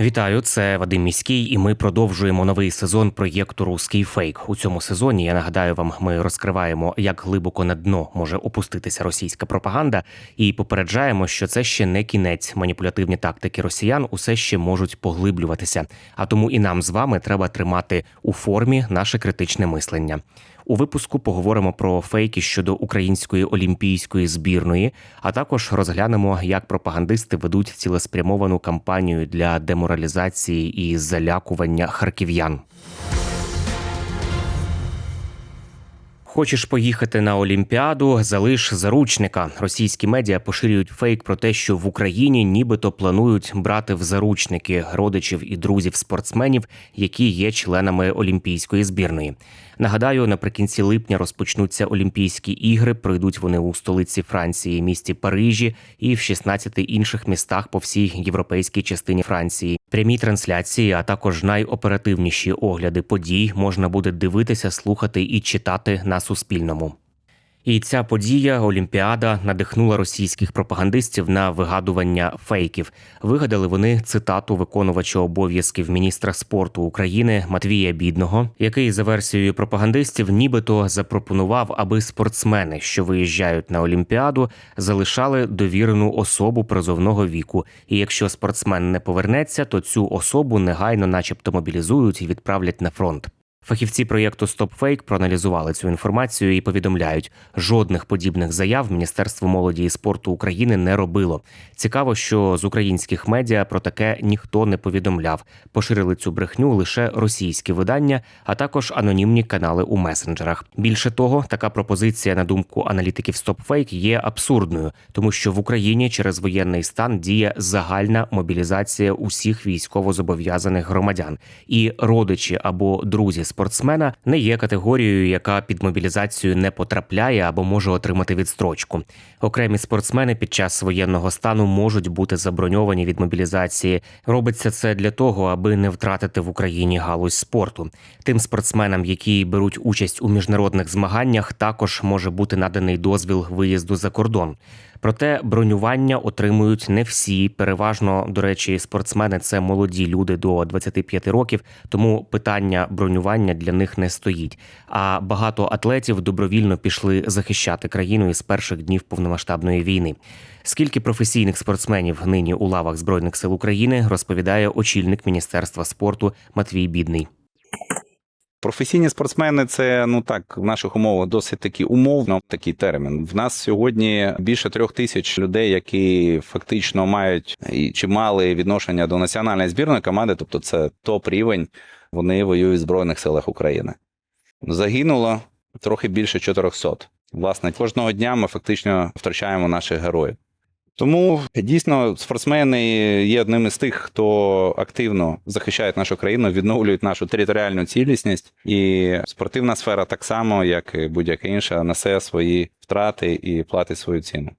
Вітаю, це Вадим Міський, і ми продовжуємо новий сезон проєкту Руський фейк. У цьому сезоні я нагадаю вам, ми розкриваємо, як глибоко на дно може опуститися російська пропаганда, і попереджаємо, що це ще не кінець. Маніпулятивні тактики росіян усе ще можуть поглиблюватися. А тому і нам з вами треба тримати у формі наше критичне мислення. У випуску поговоримо про фейки щодо української олімпійської збірної, а також розглянемо, як пропагандисти ведуть цілеспрямовану кампанію для деморалізації і залякування харків'ян. Хочеш поїхати на Олімпіаду, залиш заручника. Російські медіа поширюють фейк про те, що в Україні нібито планують брати в заручники родичів і друзів спортсменів, які є членами Олімпійської збірної. Нагадаю, наприкінці липня розпочнуться Олімпійські ігри. Пройдуть вони у столиці Франції, місті Парижі, і в 16 інших містах по всій європейській частині Франції. Прямі трансляції, а також найоперативніші огляди подій можна буде дивитися, слухати і читати на Суспільному. І ця подія Олімпіада надихнула російських пропагандистів на вигадування фейків. Вигадали вони цитату виконувача обов'язків міністра спорту України Матвія Бідного, який за версією пропагандистів нібито запропонував, аби спортсмени, що виїжджають на Олімпіаду, залишали довірену особу призовного віку. І якщо спортсмен не повернеться, то цю особу негайно, начебто, мобілізують і відправлять на фронт. Фахівці проєкту StopFake проаналізували цю інформацію і повідомляють, жодних подібних заяв Міністерство молоді і спорту України не робило. Цікаво, що з українських медіа про таке ніхто не повідомляв. Поширили цю брехню лише російські видання, а також анонімні канали у месенджерах. Більше того, така пропозиція, на думку аналітиків StopFake, є абсурдною, тому що в Україні через воєнний стан діє загальна мобілізація усіх військовозобов'язаних громадян, і родичі або друзі спортсмена не є категорією, яка під мобілізацію не потрапляє або може отримати відстрочку. Окремі спортсмени під час воєнного стану можуть бути заброньовані від мобілізації. Робиться це для того, аби не втратити в Україні галузь спорту. Тим спортсменам, які беруть участь у міжнародних змаганнях, також може бути наданий дозвіл виїзду за кордон. Проте бронювання отримують не всі. Переважно, до речі, спортсмени це молоді люди до 25 років, тому питання бронювання для них не стоїть. А багато атлетів добровільно пішли захищати країну із перших днів повномасштабної війни. Скільки професійних спортсменів нині у лавах збройних сил України розповідає очільник міністерства спорту Матвій Бідний. Професійні спортсмени це ну так в наших умовах досить таки умовно такий термін. В нас сьогодні більше трьох тисяч людей, які фактично мають і чи мали відношення до національної збірної команди, тобто це топ рівень. Вони воюють в збройних силах України. Загинуло трохи більше 400. Власне, кожного дня ми фактично втрачаємо наших героїв. Тому дійсно спортсмени є одним із тих, хто активно захищає нашу країну, відновлюють нашу територіальну цілісність, і спортивна сфера так само, як і будь-яка інша, несе свої втрати і платить свою ціну.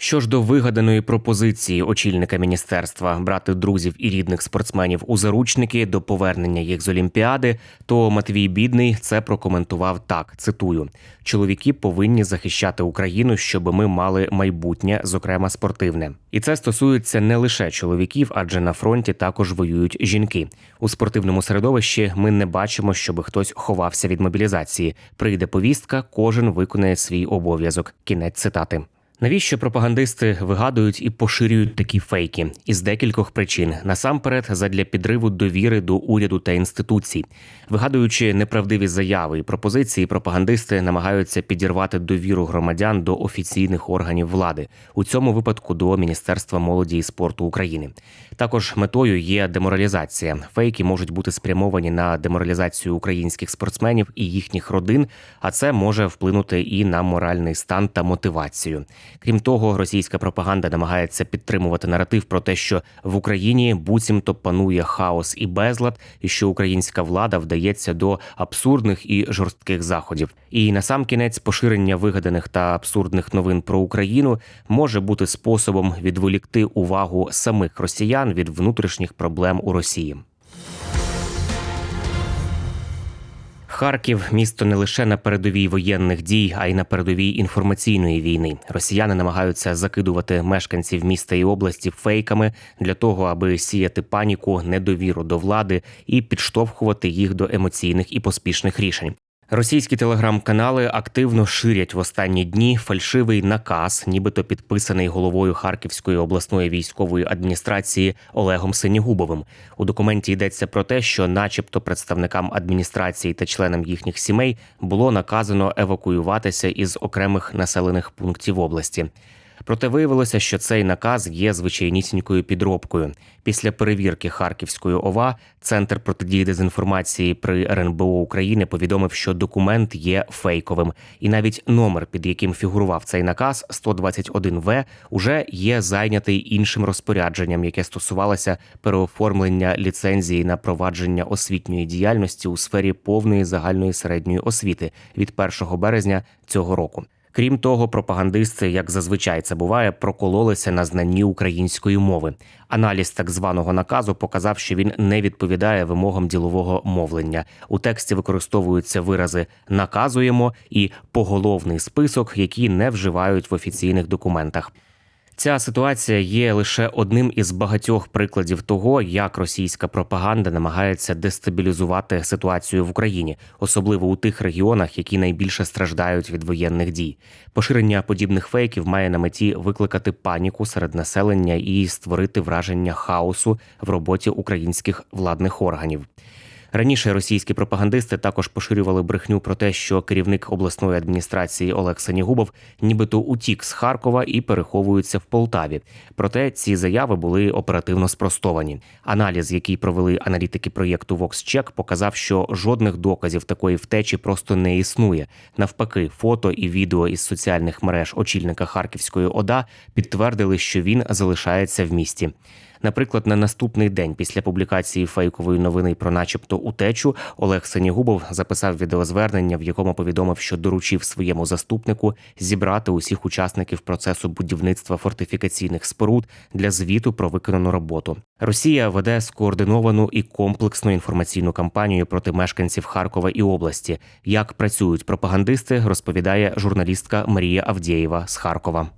Що ж до вигаданої пропозиції очільника міністерства брати друзів і рідних спортсменів у заручники до повернення їх з Олімпіади, то Матвій Бідний це прокоментував так: цитую: чоловіки повинні захищати Україну, щоб ми мали майбутнє, зокрема спортивне. І це стосується не лише чоловіків, адже на фронті також воюють жінки. У спортивному середовищі ми не бачимо, щоб хтось ховався від мобілізації. Прийде повістка, кожен виконає свій обов'язок. Кінець цитати. Навіщо пропагандисти вигадують і поширюють такі фейки? Із декількох причин насамперед задля підриву довіри до уряду та інституцій, вигадуючи неправдиві заяви і пропозиції, пропагандисти намагаються підірвати довіру громадян до офіційних органів влади, у цьому випадку до Міністерства молоді і спорту України. Також метою є деморалізація. Фейки можуть бути спрямовані на деморалізацію українських спортсменів і їхніх родин, а це може вплинути і на моральний стан та мотивацію. Крім того, російська пропаганда намагається підтримувати наратив про те, що в Україні буцімто панує хаос і безлад, і що українська влада вдається до абсурдних і жорстких заходів. І насамкінець поширення вигаданих та абсурдних новин про Україну може бути способом відволікти увагу самих росіян від внутрішніх проблем у Росії. Харків місто не лише на передовій воєнних дій, а й на передовій інформаційної війни. Росіяни намагаються закидувати мешканців міста і області фейками для того, аби сіяти паніку, недовіру до влади і підштовхувати їх до емоційних і поспішних рішень. Російські телеграм-канали активно ширять в останні дні фальшивий наказ, нібито підписаний головою Харківської обласної військової адміністрації Олегом Синігубовим. У документі йдеться про те, що, начебто, представникам адміністрації та членам їхніх сімей було наказано евакуюватися із окремих населених пунктів області. Проте виявилося, що цей наказ є звичайнісінькою підробкою. Після перевірки Харківської ОВА Центр протидії дезінформації при РНБО України повідомив, що документ є фейковим, і навіть номер, під яким фігурував цей наказ, 121В, уже є зайнятий іншим розпорядженням, яке стосувалося переоформлення ліцензії на провадження освітньої діяльності у сфері повної загальної середньої освіти від 1 березня цього року. Крім того, пропагандисти, як зазвичай це буває, прокололися на знанні української мови. Аналіз так званого наказу показав, що він не відповідає вимогам ділового мовлення. У тексті використовуються вирази наказуємо і поголовний список, які не вживають в офіційних документах. Ця ситуація є лише одним із багатьох прикладів того, як російська пропаганда намагається дестабілізувати ситуацію в Україні, особливо у тих регіонах, які найбільше страждають від воєнних дій. Поширення подібних фейків має на меті викликати паніку серед населення і створити враження хаосу в роботі українських владних органів. Раніше російські пропагандисти також поширювали брехню про те, що керівник обласної адміністрації Олег Санігубов нібито утік з Харкова і переховується в Полтаві. Проте ці заяви були оперативно спростовані. Аналіз, який провели аналітики проєкту VoxCheck, показав, що жодних доказів такої втечі просто не існує. Навпаки, фото і відео із соціальних мереж очільника Харківської ОДА підтвердили, що він залишається в місті. Наприклад, на наступний день після публікації фейкової новини про, начебто, утечу, Олег Сенігубов записав відеозвернення, в якому повідомив, що доручив своєму заступнику зібрати усіх учасників процесу будівництва фортифікаційних споруд для звіту про виконану роботу. Росія веде скоординовану і комплексну інформаційну кампанію проти мешканців Харкова і області. Як працюють пропагандисти, розповідає журналістка Марія Авдєєва з Харкова.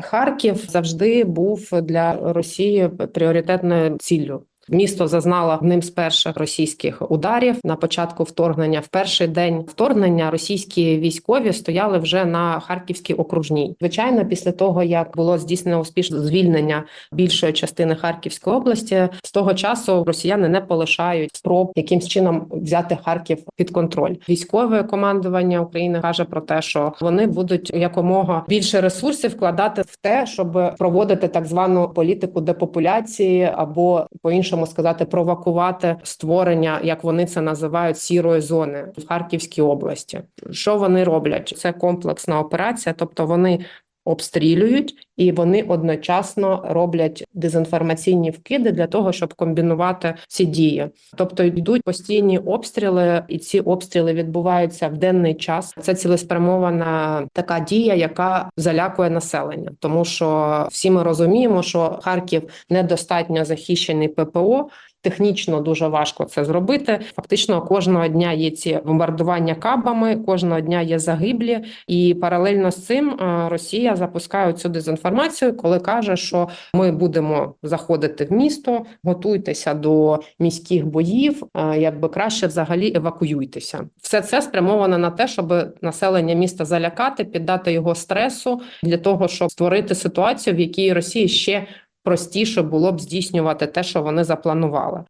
Харків завжди був для Росії пріоритетною ціллю. Місто зазнало одним з перших російських ударів на початку вторгнення. В перший день вторгнення російські військові стояли вже на харківській окружній. Звичайно, після того як було здійснено успішне звільнення більшої частини Харківської області, з того часу росіяни не полишають спроб якимсь чином взяти Харків під контроль. Військове командування України каже про те, що вони будуть якомога більше ресурсів вкладати в те, щоб проводити так звану політику депопуляції або по іншому сказати, провокувати створення, як вони це називають, сірої зони в Харківській області. Що вони роблять? Це комплексна операція, тобто вони. Обстрілюють і вони одночасно роблять дезінформаційні вкиди для того, щоб комбінувати ці дії. Тобто йдуть постійні обстріли, і ці обстріли відбуваються в денний час. Це цілеспрямована така дія, яка залякує населення, тому що всі ми розуміємо, що Харків недостатньо захищений ППО. Технічно дуже важко це зробити. Фактично, кожного дня є ці бомбардування кабами, кожного дня є загиблі, і паралельно з цим е, Росія запускає цю дезінформацію, коли каже, що ми будемо заходити в місто, готуйтеся до міських боїв. е, Якби краще взагалі евакуюйтеся. Все це спрямовано на те, щоб населення міста залякати, піддати його стресу для того, щоб створити ситуацію, в якій Росії ще простіше було б здійснювати те, що вони запланували.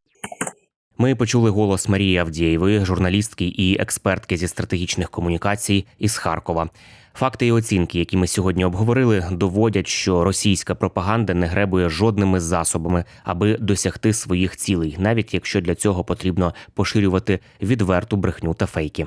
Ми почули голос Марії Авдієвої, журналістки і експертки зі стратегічних комунікацій із Харкова. Факти і оцінки, які ми сьогодні обговорили, доводять, що російська пропаганда не гребує жодними засобами, аби досягти своїх цілей, навіть якщо для цього потрібно поширювати відверту брехню та фейки.